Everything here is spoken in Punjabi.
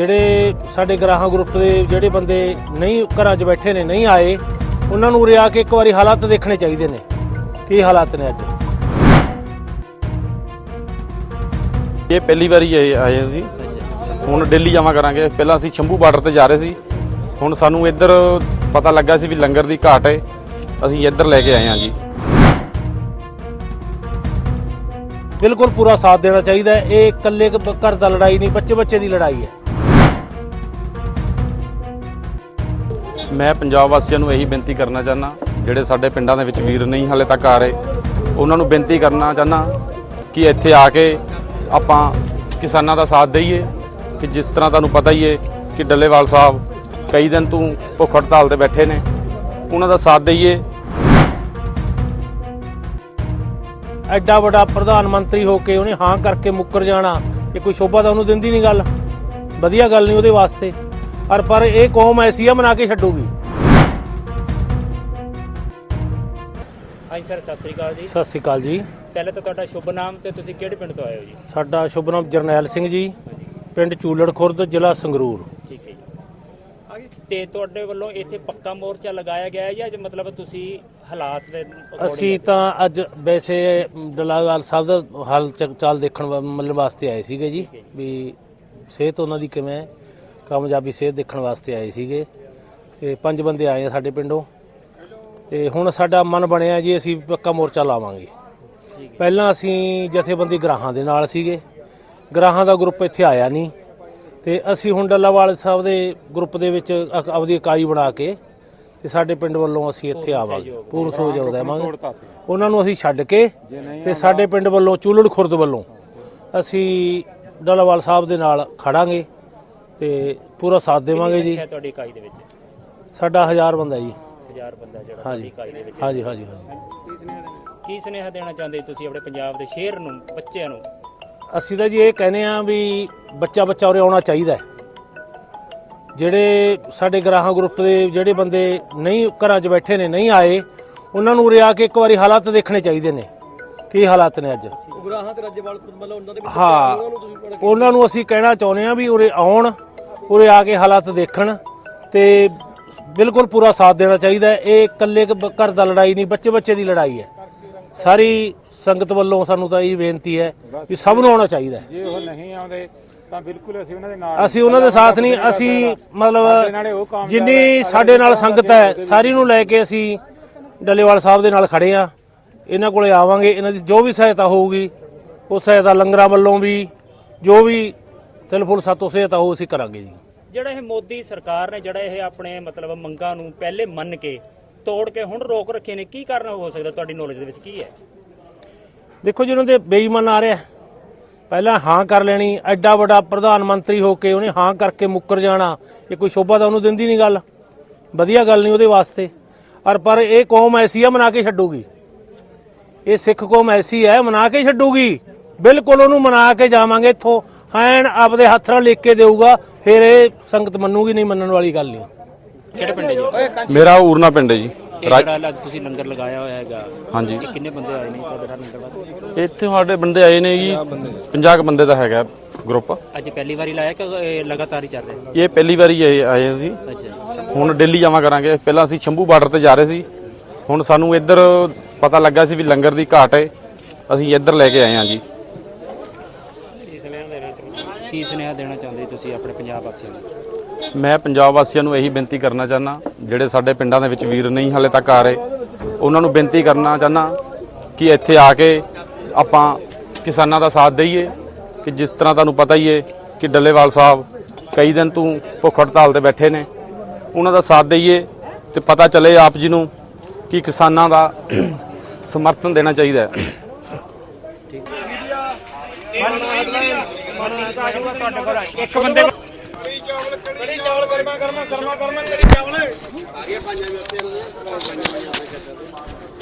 ਜਿਹੜੇ ਸਾਡੇ ਗ੍ਰਾਹਕ ਗਰੁੱਪ ਦੇ ਜਿਹੜੇ ਬੰਦੇ ਨਹੀਂ ਘਰਾਂ 'ਚ ਬੈਠੇ ਨੇ ਨਹੀਂ ਆਏ ਉਹਨਾਂ ਨੂੰ ਉਰੇ ਆ ਕੇ ਇੱਕ ਵਾਰੀ ਹਾਲਾਤ ਦੇਖਣੇ ਚਾਹੀਦੇ ਨੇ। ਕੀ ਹਾਲਾਤ ਨੇ ਅੱਜ? ਇਹ ਪਹਿਲੀ ਵਾਰੀ ਆਏ ਆਏ ਅਸੀਂ ਹੁਣ ਦਿੱਲੀ ਜਾਵਾਂ ਕਰਾਂਗੇ। ਪਹਿਲਾਂ ਅਸੀਂ ਸ਼ੰਭੂ ਬਾਰਡਰ ਤੇ ਜਾ ਰਹੇ ਸੀ। ਹੁਣ ਸਾਨੂੰ ਇੱਧਰ ਪਤਾ ਲੱਗਾ ਸੀ ਵੀ ਲੰਗਰ ਦੀ ਘਾਟ ਹੈ। ਅਸੀਂ ਇੱਧਰ ਲੈ ਕੇ ਆਏ ਹਾਂ ਜੀ। ਬਿਲਕੁਲ ਪੂਰਾ ਸਾਥ ਦੇਣਾ ਚਾਹੀਦਾ। ਇਹ ਇਕੱਲੇ ਘਰ ਦਾ ਲੜਾਈ ਨਹੀਂ ਬੱਚੇ ਬੱਚੇ ਦੀ ਲੜਾਈ ਹੈ। ਮੈਂ ਪੰਜਾਬ ਵਾਸੀਆਂ ਨੂੰ ਇਹੀ ਬੇਨਤੀ ਕਰਨਾ ਚਾਹਨਾ ਜਿਹੜੇ ਸਾਡੇ ਪਿੰਡਾਂ ਦੇ ਵਿੱਚ ਵੀਰ ਨਹੀਂ ਹਾਲੇ ਤੱਕ ਆ ਰਹੇ, ਉਹਨਾਂ ਨੂੰ ਬੇਨਤੀ ਕਰਨਾ ਚਾਹਨਾ ਕਿ ਇੱਥੇ ਆ ਕੇ ਆਪਾਂ ਕਿਸਾਨਾਂ ਦਾ ਸਾਥ ਦਈਏ, ਕਿ ਜਿਸ ਤਰ੍ਹਾਂ ਤੁਹਾਨੂੰ ਪਤਾ ਹੀ ਹੈ ਕਿ ਡੱਲੇਵਾਲ ਸਾਹਿਬ ਕਈ ਦਿਨ ਤੋਂ ਭੁੱਖ ਹੜਤਾਲ ਤੇ ਬੈਠੇ ਨੇ, ਉਹਨਾਂ ਦਾ ਸਾਥ ਦਈਏ। ਐਡਾ ਵੱਡਾ ਪ੍ਰਧਾਨ ਮੰਤਰੀ ਹੋ ਕੇ ਉਹਨੇ ਹਾਂ ਕਰਕੇ ਮੁੱਕਰ ਜਾਣਾ, ਇਹ ਕੋਈ ਸ਼ੋਭਾ ਤਾਂ ਉਹਨੂੰ ਦਿੰਦੀ ਨਹੀਂ ਗੱਲ। ਵਧੀਆ ਗੱਲ ਨਹੀਂ ਉਹਦੇ ਵਾਸਤੇ। ਔਰ ਪਰ ਇਹ ਕੌਮ ਐਸੀ ਆ ਮਨਾ ਕੇ ਛੱਡੂਗੀ। ਹਾਂਜੀ ਸਰ ਸਤਿ ਸ੍ਰੀ ਅਕਾਲ ਜੀ। ਸਤਿ ਸ਼੍ਰੀ ਅਕਾਲ ਜੀ। ਪਹਿਲੇ ਤਾਂ ਤੁਹਾਡਾ ਸ਼ੁਭ ਨਾਮ ਤੇ ਤੁਸੀਂ ਕਿਹੜੇ ਪਿੰਡ ਤੋਂ ਆਏ ਹੋ ਜੀ? ਸਾਡਾ ਸ਼ੁਭ ਨਾਮ ਜਰਨੈਲ ਸਿੰਘ ਜੀ। ਪਿੰਡ ਚੂਲੜ ਖੁਰਦ ਜ਼ਿਲ੍ਹਾ ਸੰਗਰੂਰ। ਠੀਕ ਹੈ ਜੀ। ਤੇ ਤੁਹਾਡੇ ਵੱਲੋਂ ਇੱਥੇ ਪੱਕਾ ਮੋਰਚਾ ਲਗਾਇਆ ਗਿਆ ਹੈ ਜਾਂ ਜੇ ਮਤਲਬ ਤੁਸੀਂ ਹਾਲਾਤ ਦੇ according- ਅਸੀਂ ਤਾਂ ਅੱਜ ਵੈਸੇ ਦਲਾਲ ਸਾਹਿਬ ਦਾ ਹਾਲ ਚ- ਚਾਲ ਦੇਖਣ ਵਾ- ਮਿਲਣ ਵਾਸਤੇ ਆਏ ਸੀਗੇ ਜੀ। ਵੀ ਸਿਹਤ ਉਹਨਾਂ ਦੀ ਕਿਵੇਂ ਹੈ। ਕਾਮਯਾਬੀ ਸਿਹਤ ਦੇਖਣ ਵਾਸਤੇ ਆਏ ਸੀਗੇ ਤੇ ਪੰਜ ਬੰਦੇ ਆਏ ਆ ਸਾਡੇ ਪਿੰਡੋਂ ਤੇ ਹੁਣ ਸਾਡਾ ਮਨ ਬਣਿਆ ਜੀ ਅਸੀਂ ਪੱਕਾ ਮੋਰਚਾ ਲਾਵਾਂਗੇ। ਪਹਿਲਾਂ ਅਸੀਂ ਜਥੇਬੰਦੀ ਗਰਾਹਾਂ ਦੇ ਨਾਲ ਸੀਗੇ। ਗਰਾਹਾਂ ਦਾ ਗਰੁੱਪ ਇੱਥੇ ਆਇਆ ਨਹੀਂ ਤੇ ਅਸੀਂ ਹੁਣ ਡੱਲਾਵਾਲ ਸਾਹਿਬ ਦੇ ਗਰੁੱਪ ਦੇ ਵਿੱਚ ਆਪਦੀ ਇਕਾਈ ਬਣਾ ਕੇ ਤੇ ਸਾਡੇ ਪਿੰਡ ਵੱਲੋਂ ਅਸੀਂ ਇੱਥੇ ਆਵਾਂਗੇ। ਪੂਰਨ ਸਹਿਯੋਗ ਦੇਵਾਂਗੇ। ਉਹਨਾਂ ਨੂੰ ਅਸੀਂ ਛੱਡ ਕੇ ਤੇ ਸਾਡੇ ਪਿੰਡ ਵੱਲੋਂ ਚੂਲੜ ਖੁਰਦ ਵੱਲੋਂ ਅਸੀਂ ਡੱਲਾਵਾਲ ਸਾਹਿਬ ਦੇ ਨਾਲ ਖੜਾਂਗੇ। ਤੇ ਪੂਰਾ ਸਾਥ ਦੇਵਾਂਗੇ ਜੀ। ਹੈ ਤੁਹਾਡੀ ਇਕਾਈ ਦੇ ਵਿੱਚ? ਸਾਡਾ ਹਜ਼ਾਰ ਬੰਦਾ ਜੀ। 1000 ਬੰਦਾ ਜਿਹੜਾ ਤੁਹਾਡੀ ਹਾਂਜੀ ਇਕਾਈ ਦੇ ਵਿੱਚ ਹਾਂਜੀ ਹਾਂਜੀ ਹਾਂਜੀ। ਕੀ ਸੁਨੇਹਾ ਦੇਣਾ ਚਾਹੁੰਦੇ ਤੁਸੀਂ ਆਪਣੇ ਪੰਜਾਬ ਦੇ ਸ਼ਹਿਰ ਨੂੰ ਬੱਚਿਆਂ ਨੂੰ? ਅਸੀਂ ਤਾਂ ਜੀ ਇਹ ਕਹਿੰਦੇ ਆ ਵੀ ਬੱਚਾ ਬੱਚਾ ਉਰੇ ਆਉਣਾ ਚਾਹੀਦਾ ਹੈ। ਜਿਹੜੇ ਸਾਡੇ ਗ੍ਰਾਹਕ ਗਰੁੱਪ ਦੇ ਜਿਹੜੇ ਬੰਦੇ ਨਹੀਂ ਘਰਾਂ 'ਚ ਬੈਠੇ ਨੇ ਨਹੀਂ ਆਏ ਉਹਨਾਂ ਨੂੰ ਉਰੇ ਆ ਕੇ ਇੱਕ ਵਾਰੀ ਹਾਲਾਤ ਦੇਖਣੇ ਚਾਹੀਦੇ ਨੇ। ਕੀ ਹਾਲਾਤ ਨੇ ਅੱਜ? ਗ੍ਰਾਹਾਂ ਤੇ ਰਾਜੇਵਾਲ ਖੁਦ ਮਤਲਬ ਉਹਨਾਂ ਦੇ ਵੀ ਹਾਂ ਉਹਨਾਂ ਨੂੰ ਅਸੀਂ ਕਹਿਣਾ ਚਾਹੁੰਦੇ ਆ ਵੀ ਉਰੇ ਆਉਣ। ਉਰੇ ਆ ਕੇ ਹਾਲਾਤ ਦੇਖਣ ਤੇ ਬਿਲਕੁਲ ਪੂਰਾ ਸਾਥ ਦੇਣਾ ਚਾਹੀਦਾ ਹੈ। ਇਹ ਇਕੱਲੇ ਕ- ਘਰ ਦਾ ਲੜਾਈ ਨਹੀਂ ਬੱਚੇ ਬੱਚੇ ਦੀ ਲੜਾਈ ਹੈ। ਸਾਰੀ ਸੰਗਤ ਵੱਲੋਂ ਸਾਨੂੰ ਤਾਂ ਇਹ ਬੇਨਤੀ ਹੈ ਵੀ ਸਭ ਨੂੰ ਆਉਣਾ ਚਾਹੀਦਾ ਹੈ। ਜੇ ਉਹ ਨਹੀਂ ਆਉਂਦੇ ਤਾਂ ਬਿਲਕੁਲ ਅਸੀਂ ਉਹਨਾਂ ਦੇ ਨਾਲ ਅਸੀਂ ਉਹਨਾਂ ਦੇ ਸਾਥ ਨਹੀਂ ਅਸੀਂ ਮਤਲਬ ਜਿੰਨੀ ਸਾਡੇ ਨਾਲ ਸੰਗਤ ਹੈ ਸਾਰੀ ਨੂੰ ਲੈ ਕੇ ਅਸੀਂ ਡੱਲੇਵਾਲ ਸਾਹਿਬ ਦੇ ਨਾਲ ਖੜੇ ਆ ਇਹਨਾਂ ਕੋਲੇ ਆਵਾਂਗੇ ਇਹਨਾਂ ਦੀ ਜੋ ਵੀ ਸਹਾਇਤਾ ਹੋਊਗੀ ਉਹ ਸਹਾਇਤਾ ਲੰਗਰਾਂ ਵੱਲੋਂ ਵੀ ਜੋ ਵੀ ਤਿਲ ਫੁੱਲ ਸਾਤੋਂ ਸਹਾਇਤਾ ਹੋ ਅਸੀਂ ਕਰਾਂਗੇ ਜੀ। ਜਿਹੜਾ ਇਹ ਮੋਦੀ ਸਰਕਾਰ ਨੇ ਜਿਹੜਾ ਇਹ ਆਪਣੇ ਮਤਲਬ ਮੰਗਾਂ ਨੂੰ ਪਹਿਲੇ ਮੰਨ ਕੇ ਤੋੜ ਕੇ ਹੁਣ ਰੋਕ ਰੱਖੇ ਨੇ ਕੀ ਕਾਰਨ ਹੋ ਸਕਦਾ ਤੁਹਾਡੀ ਨੌਲੇਜ ਦੇ ਵਿੱਚ ਕੀ ਹੈ? ਦੇਖੋ ਜੀ ਉਹਨਾਂ ਦੇ ਬੇਈਮਾਨ ਆ ਰਿਹਾ। ਪਹਿਲਾਂ ਹਾਂ ਕਰ ਲੈਣੀ ਐਡਾ ਵੱਡਾ ਪ੍ਰਧਾਨ ਮੰਤਰੀ ਹੋ ਕੇ ਉਹਨੇ ਹਾਂ ਕਰਕੇ ਮੁੱਕਰ ਜਾਣਾ ਇਹ ਕੋਈ ਸ਼ੋਭਾ ਤਾਂ ਉਹਨੂੰ ਦਿੰਦੀ ਨਹੀਂ ਗੱਲ। ਵਧੀਆ ਗੱਲ ਨਹੀਂ ਉਹਦੇ ਵਾਸਤੇ। ਔਰ ਪਰ ਇਹ ਕੌਮ ਐਸੀ ਆ ਮਨਾ ਕੇ ਛੱਡੂਗੀ। ਇਹ ਸਿੱਖ ਕੌਮ ਐਸੀ ਹੈ ਮਨਾ ਕੇ ਛੱਡੂਗੀ। ਬਿਲਕੁਲ ਉਹਨੂੰ ਮਨਾ ਕੇ ਜਾਵਾਂਗੇ ਇੱਥੋਂ। ਐਨ ਆਪਦੇ ਹੱਥ ਨਾਲ ਲਿਖ ਕੇ ਦੇਊਗਾ ਫਿਰ ਇਹ ਸੰਗਤ ਮੰਨੂਗੀ ਨਹੀਂ ਮੰਨਣ ਵਾਲੀ ਗੱਲ ਨਹੀਂ। ਕਿਹੜੇ ਪਿੰਡ ਹੈ ਜੀ? ਮੇਰਾ ਊਰਨਾ ਪਿੰਡ ਹੈ ਜੀ। ਇਹ ਰਾਜ- ਜਿਹੜਾ ਅੱਜ ਤੁਸੀਂ ਲੰਗਰ ਲਗਾਇਆ ਹੋਇਆ ਹੈਗਾ ਹਾਂਜੀ। ਇਹ ਕਿੰਨੇ ਬੰਦੇ ਆਏ ਨੇ ਤੁਹਾਡਾ ਲੰਗਰ ਵਾਸਤੇ? ਇੱਥੇ ਸਾਡੇ ਬੰਦੇ ਆਏ ਨੇ ਜੀ 50 ਕੁ ਬੰਦੇ ਦਾ ਹੈਗਾ ਗਰੁੱਪ ਅੱਜ ਪਹਿਲੀ ਵਾਰੀ ਲਾਇਆ ਕਿ ਇਹ ਲਗਾਤਾਰ ਹੀ ਚੱਲ ਰਿਹਾ? ਇਹ ਪਹਿਲੀ ਵਾਰੀ ਆਏ ਆਏ ਅਸੀਂ। ਅੱਛਾ। ਹੁਣ ਦਿੱਲੀ ਜਾਵਾਂ ਕਰਾਂਗੇ। ਪਹਿਲਾਂ ਅਸੀਂ ਸ਼ੰਭੂ ਬਾਰਡਰ ਤੇ ਜਾ ਰਹੇ ਸੀ। ਹੁਣ ਸਾਨੂੰ ਇੱਧਰ ਪਤਾ ਲੱਗਾ ਸੀ ਵੀ ਲੰਗਰ ਦੀ ਘਾਟ ਹੈ। ਅਸੀਂ ਇੱਧਰ ਲੈ ਕੇ ਆਏ ਹਾਂ ਜੀ। ਕੀ ਸੁਨੇਹਾ ਦੇਣਾ ਚਾਹੁੰਦੇ ਤੁਸੀਂ ਆਪਣੇ ਪੰਜਾਬ ਵਾਸੀਆਂ ਨੂੰ? ਮੈਂ ਪੰਜਾਬ ਵਾਸੀਆਂ ਨੂੰ ਇਹੀ ਬੇਨਤੀ ਕਰਨਾ ਚਾਹਨਾ ਜਿਹੜੇ ਸਾਡੇ ਪਿੰਡਾਂ ਦੇ ਵਿੱਚ ਵੀਰ ਨਹੀਂ ਹਾਲੇ ਤੱਕ ਆ ਰਹੇ, ਉਹਨਾਂ ਨੂੰ ਬੇਨਤੀ ਕਰਨਾ ਚਾਹਨਾ ਕਿ ਇੱਥੇ ਆ ਕੇ ਆਪਾਂ ਕਿਸਾਨਾਂ ਦਾ ਸਾਥ ਦਈਏ, ਕਿ ਜਿਸ ਤਰ੍ਹਾਂ ਤੁਹਾਨੂੰ ਪਤਾ ਹੀ ਹੈ ਕਿ ਡੱਲੇਵਾਲ ਸਾਹਿਬ ਕਈ ਦਿਨ ਤੋਂ ਭੁੱਖ ਹੜਤਾਲ ਤੇ ਬੈਠੇ ਨੇ, ਉਹਨਾਂ ਦਾ ਸਾਥ ਦਈਏ ਤੇ ਪਤਾ ਚੱਲੇ ਆਪ ਜੀ ਨੂੰ ਕਿ ਕਿਸਾਨਾਂ ਦਾ ਸਮਰਥਨ ਦੇਣਾ ਚਾਹੀਦਾ ਹੈ। ਇੱਕ ਬੰਦੇ ਕੜੀ ਚਾਵਲ ਗਰਮਾ ਗਰਮਾ ਗਰਮਾ ਗਰਮਾ ਕੜੀ ਚਾਵਲ।